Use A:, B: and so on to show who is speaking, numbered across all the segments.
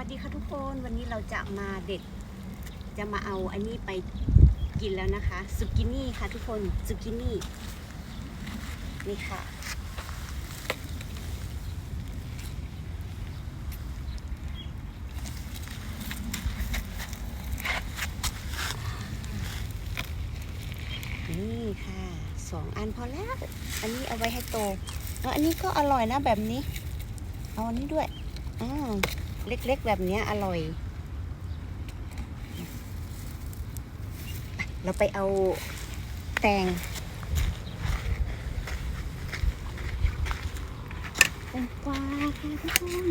A: วัสดีค่ะทุกคนวันนี้เราจะมาเด็ด จะมาเอาอันนี้ไปกินแล้วนะคะซุกินี่ค่ะทุกคนซุกินี่นี่ค่ะ นี่ค่ะสองอันพอแล้ว อันนี้เอาไว้ให้โตเอาอันนี้ก็อร่อยนะแบบนี้ เอาอันนี้ด้วยอ่า เล็กๆแบบนี้อร่อย เราไปเอาแตงแตงกวาค่ะทุกคน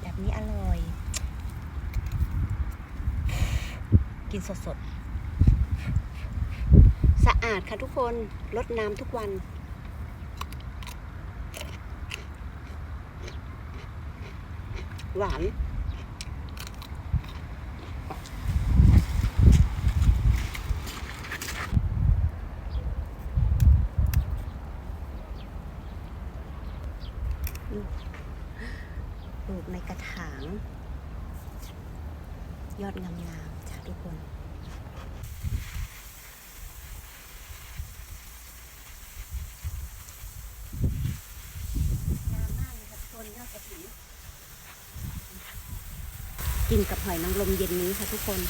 A: แบบนี้อร่อย กินสดๆ สะอาดค่ะทุกคนลดน้ำทุกวัน หวานปลูกในกระถาง ยอดงามๆ ทุกคนงามมากเลยค่ะทุกคนยอดกระถิ่นกินกับหอยนางรมเย็นนี้ค่ะทุกคน